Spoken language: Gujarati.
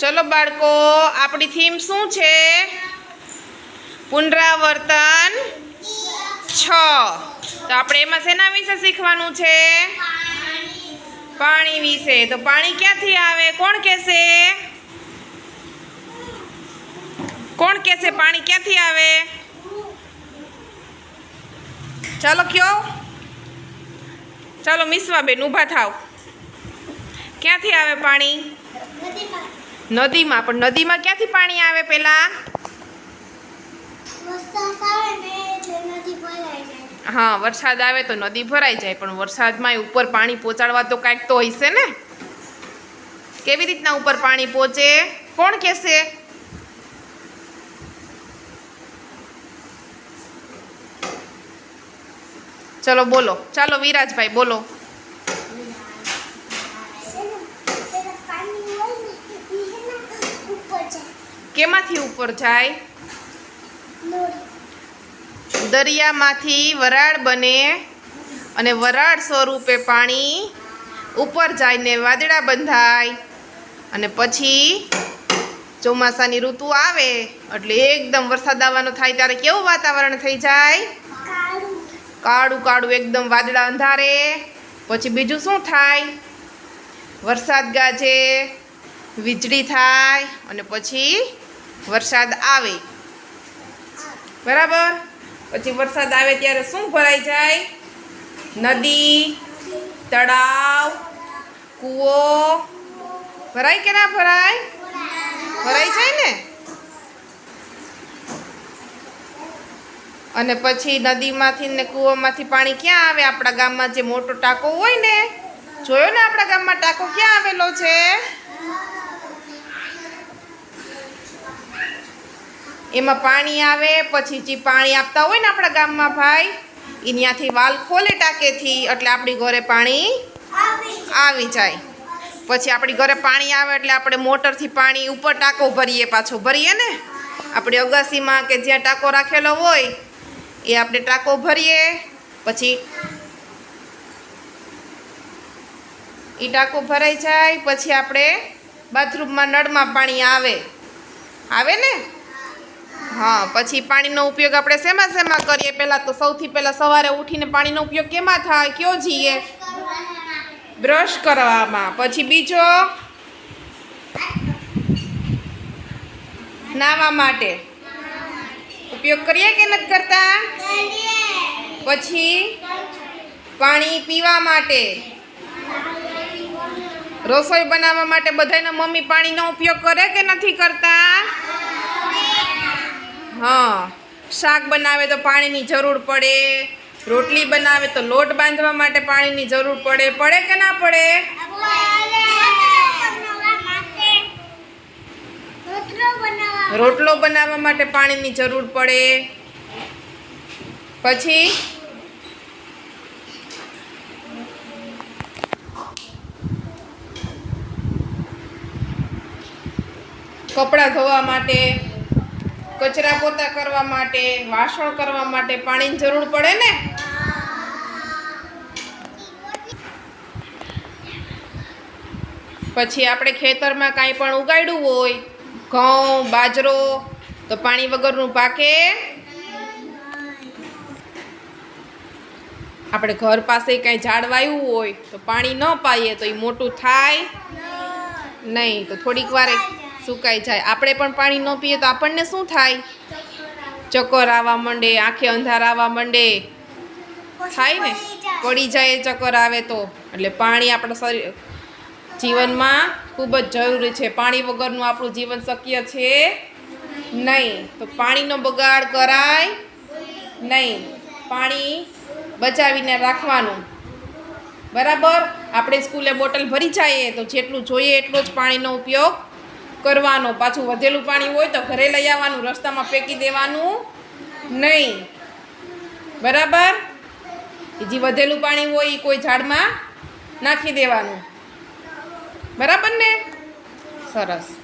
ચલો બાળકો, આપણી થીમ શું છે? પુનરાવર્તન છ. તો આપણે એમાં શેના વિશે શીખવાનું છે? પાણી વિશે. તો પાણી ક્યાંથી આવે? કોણ કહેશે? કોણ કહેશે પાણી ક્યાંથી આવે? ચાલો કયો? ચાલો મિસવાબેન, ઊભા થાવ ક્યાંથી આવે પાણી? નદીમાં પણ નદીમાં ક્યાંથી પાણી આવે પહેલાં હા વરસાદ આવે તો નદી ભરાઈ જાય પણ વરસાદમાં ઉપર પાણી પહોંચાડવા તો કાંઈક તો હશે ને? કેવી રીતના ઉપર પાણી પહોંચે? કોણ કહેશે? ચલો બોલો ચાલો વિરાજભાઈ બોલો. કેમાંથી ઉપર જાય? દરિયામાંથી વરાળ બને અને વરાળ સ્વરૂપે પાણી ઉપર જઈને વાદળા બંધાય અને પછી ચોમાસાની ઋતુ આવે એટલે એકદમ વરસાદ આવવાનો થાય ત્યારે કેવું વાતાવરણ થઈ જાય? કાળું. કાળું એકદમ વાદળા અંધારે. પછી બીજું શું થાય? વરસાદ ગાજે, વીજળી થાય અને પછી વરસાદ આવે. બરાબર? પછી વરસાદ આવે ત્યારે શું ભરાઈ જાય? નદી, તળાવ, કૂવો. ભરાય કે ના ભરાય? ભરાઈ જાય ને? અને પછી નદીમાંથી ને કૂવામાંથી પાણી ક્યાં આવે? આપણા ગામમાં જે મોટો ટાંકો હોય ને, જોયો ને આપણા ગામમાં ટાંકો ક્યાં આવેલો છે? એમાં પાણી આવે, પછી જે પાણી આપતા હોય ને આપણા ગામમાં ભાઈ એ ત્યાંથી વાલ ખોલે ટાંકેથી, એટલે આપણી ઘરે પાણી આવી જાય. પછી આપણી ઘરે પાણી આવે એટલે આપણે મોટરથી પાણી ઉપર ટાંકો ભરીએ પાછો, ભરીએ ને? આપણે અગાસીમાં કે જ્યાં ટાંકો રાખેલો હોય, એ આપણે ટાંકો ભરીએ, પછી એ ટાંકો ભરાઈ જાય, પછી આપણે બાથરૂમમાં નળમાં પાણી આવે. આવે ને? હા, પછી પાણીનો ઉપયોગ આપણે શેમાં શેમાં કરીએ? પહેલાં તો સૌથી પહેલાં સવારે ઉઠીને પાણીનો ઉપયોગ કેમાં થાય? કયો જઈએ? બ્રશ કરવામાં. પછી બીજો? નાવા માટે. ઉપયોગ કરીએ કે નથી કરતા? પછી? પાણી પીવા માટે. રસોઈ બનાવવા માટે બધાના મમ્મી પાણીનો ઉપયોગ કરે કે નથી કરતા? હા. શાક બનાવે તો પાણીની જરૂર પડે. રોટલી બનાવે તો લોટ બાંધવા માટે પાણીની જરૂર પડે. પડે કે ના પડે? રોટલો બનાવવા માટે પાણીની જરૂર પડે. પછી? કપડાં ધોવા માટે કચરા પોતા કરવા માટે, વાસણ કરવા માટે પાણીની જરૂર પડે ને? પછી આપણે ખેતરમાં કાંઈ પણ ઉગાડ્યું હોય, ઘઉં, બાજરો, તો પાણી વગરનું પાકે? આપણે ઘર પાસે કાંઈ ઝાડ વાવ્યું હોય, તો પાણી ન પાઈએ તો એ મોટું થાય નહીં. તો થોડીક વારે સુકાઈ જાય. આપણે પણ પાણી ન પીએ તો આપણને શું થાય? ચક્કર આવવા માંડે, આંખે અંધાર આવવા માંડે. થાય ને? પડી જાય ચક્કર આવે તો. એટલે પાણી આપણા શરીર, જીવનમાં ખૂબ જ જરૂરી છે. પાણી વગરનું આપણું જીવન શક્ય છે નહીં. તો પાણીનો બગાડ કરાય નહીં. પાણી બચાવીને રાખવાનું. બરાબર? આપણે સ્કૂલે બોટલ ભરી જઈએ તો જેટલું જોઈએ એટલો જ પાણીનો ઉપયોગ કરવાનો. પાછું વધેલું પાણી હોય તો ઘરે લઈ આવવાનું, રસ્તામાં ફેંકી દેવાનું નહીં. બરાબર? જે વધેલું પાણી હોય એ કોઈ ઝાડમાં નાખી દેવાનું. બરાબર ને? સરસ.